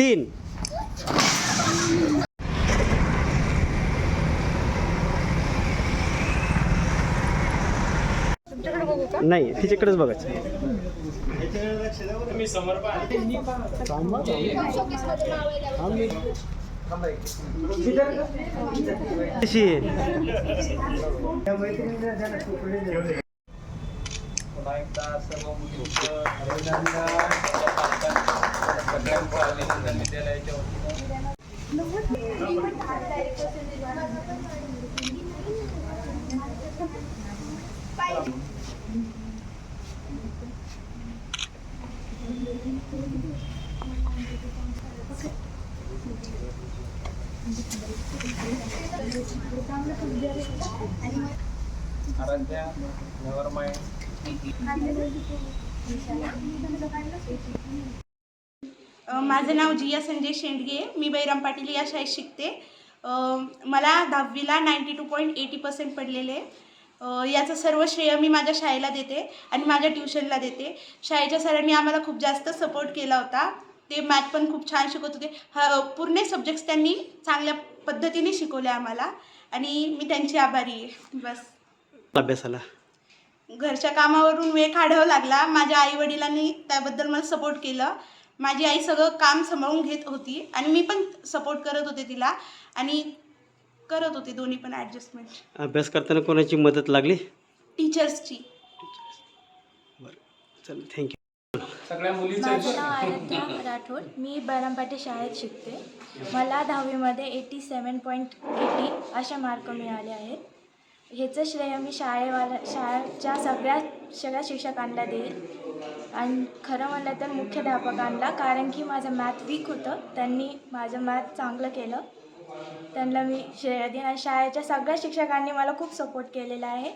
तीन. नाही तिच्याकडेच बघायचं. कशी आहे? पुन्हा एकदा सर्व मुलींचं अभिनंदन सगळ्यांचं अभिनंदन विद्यालयाच्या वतीनं आराध्या नेवर माइंड अ, माझं नाव जिया संजय शेंडगे. मी बैराम पाटील या शाळेत शिकते. मला दहावीला ninety two point eighty percent पडलेले. याचं सर्व श्रेय मी माझ्या शाळेला देते आणि माझ्या ट्युशनला देते. शाळेच्या सरांनी आम्हाला खूप जास्त सपोर्ट केला होता. ते मॅथ पण खूप छान शिकवत होते. ह पूर्ण सब्जेक्ट्स त्यांनी चांगल्या पद्धतीने शिकवले आम्हाला. आणि मी त्यांची आभारी आहे. बस. अभ्यासाला. घरच्या कामावरून वेळ काढावा लागला. माझ्या आई वडिलांनी त्याबद्दल मला सपोर्ट केलं. माझी आई सगळं काम सांभाळून घेत होती आणि मी पण सपोर्ट करत होते तिला आणि करत होते दोन्ही पण ॲडजस्टमेंट अभ्यास करताना कोणाची मदत लागली? टीचर्सची बरं. चल थँक्यू सगळ्या मुलीचं माझं नाव आराध्या राठोड. मी बरमपाटी शाळेत शिकते. मला दहावीमध्ये एटी सेवन पॉईंट एटी असे मार्क मिळाले आहेत. ह्याचं श्रेय मी शाळेवाल्या शाळेच्या सगळ्या सगळ्या शिक्षकांना देईल आणि खरं म्हणलं तर मुख्याध्यापकांना कारण की माझं मॅथ वीक होतं. त्यांनी माझं मॅथ चांगलं केलं. त्यांना मी श्रेय देईन. आणि शाळेच्या सगळ्या शिक्षकांनी मला खूप सपोर्ट केलेला आहे.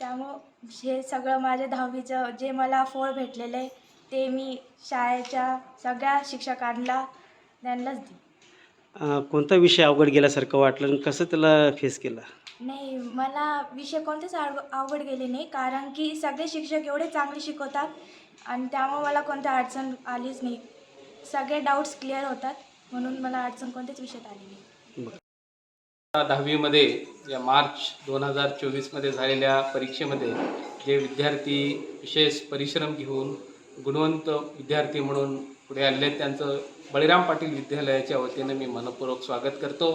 त्यामुळं हे सगळं माझ्या दहावीचं जे मला फळ भेटलेलं आहे ते मी शाळेच्या सगळ्या शिक्षकांना त्यांनाच देईन. कोणता विषय अवघड गेल्यासारखं वाटलं आणि कसं त्याला फेस केला? नाही मला विषय कोणतेच आव आवड गेले नाही कारण की सगळे शिक्षक एवढे चांगले शिकवतात आणि त्यामुळे मला कोणत्या अडचण आलीच नाही. सगळे डाऊट्स क्लिअर होतात म्हणून मला अडचण कोणत्याच विषयात आली नाही. दहावीमध्ये या मार्च दोन हजार चोवीसमध्ये झालेल्या परीक्षेमध्ये जे विद्यार्थी विशेष परिश्रम घेऊन गुणवंत विद्यार्थी म्हणून पुढे आले त्यांचं बळीराम पाटील विद्यालयाच्या वतीनं मी मनपूर्वक स्वागत करतो.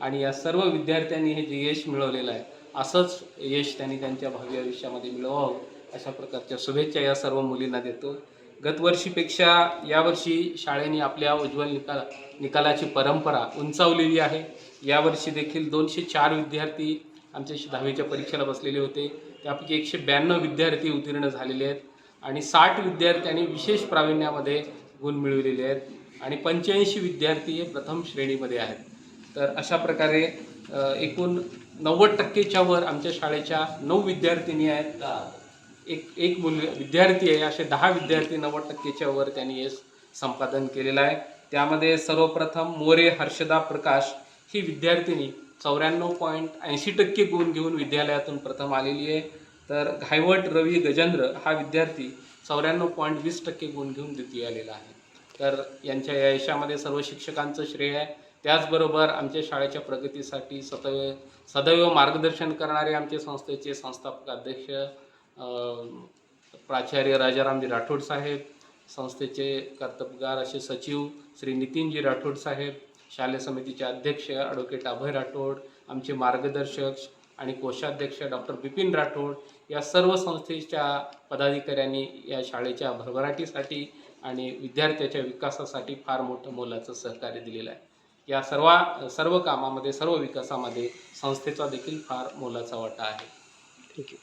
आणि या सर्व विद्यार्थ्यांनी हे जे यश मिळवलेलं आहे असंच यश त्यांनी त्यांच्या भावी आयुष्यामध्ये मिळवावं अशा प्रकारच्या शुभेच्छा या सर्व मुलींना देतो. गतवर्षीपेक्षा यावर्षी शाळेने आपल्या उज्ज्वल निकाल निकालाची परंपरा उंचावलेली आहे. यावर्षी देखील दोनशे चार विद्यार्थी आमच्या दहावीच्या परीक्षेला बसलेले होते. त्यापैकी एकशे ब्याण्णव विद्यार्थी उत्तीर्ण झालेले आहेत आणि साठ विद्यार्थ्यांनी विशेष प्रावीण्यामध्ये गुण मिळवलेले आहेत आणि पंच्याऐंशी विद्यार्थी हे प्रथम श्रेणीमध्ये आहेत. तर अशा प्रकारे एकूण नव्वद टक्केच्या वर आमच्या शाळेच्या नऊ विद्यार्थिनी आहेत. एक एक मुल विद्यार्थी आहे. असे दहा विद्यार्थी नव्वद टक्केच्या वर त्यांनी हे संपादन केलेलं आहे. त्यामध्ये सर्वप्रथम मोरे हर्षदा प्रकाश ही विद्यार्थिनी चौऱ्याण्णव पॉईंट ऐंशी टक्के गुण घेऊन विद्यालयातून प्रथम आलेली आहे. तर घायवट रवी गजेंद्र हा विद्यार्थी चौऱ्याण्णव पॉईंट वीस टक्के गुण घेऊन द्वितीय आलेला आहे. तर यांच्या या यशामध्ये सर्व शिक्षकांचं श्रेय आहे. त्याचबरोबर आमच्या शाळेच्या प्रगतीसाठी सदैव सदैव मार्गदर्शन करणारे आमचे संस्थेचे संस्थापक अध्यक्ष प्राचार्य राजारामजी राठोड साहेब संस्थेचे कर्तबगार असे सचिव श्री नितीनजी राठोड साहेब शालेय समितीचे अध्यक्ष ॲडव्होकेट अभय राठोड आमचे मार्गदर्शक आणि कोषाध्यक्ष डॉक्टर बिपिन राठोड या सर्व संस्थेच्या पदाधिकाऱ्यांनी या शाळेच्या भरभराटीसाठी आणि विद्यार्थ्याच्या विकासासाठी फार मोठं मोलाचं सहकार्य दिलेलं आहे. या सर्व सर्व कामामध्ये सर्व विकासामध्ये संस्थेचा देखील फार मोलाचा वाटा आहे. थँक्यू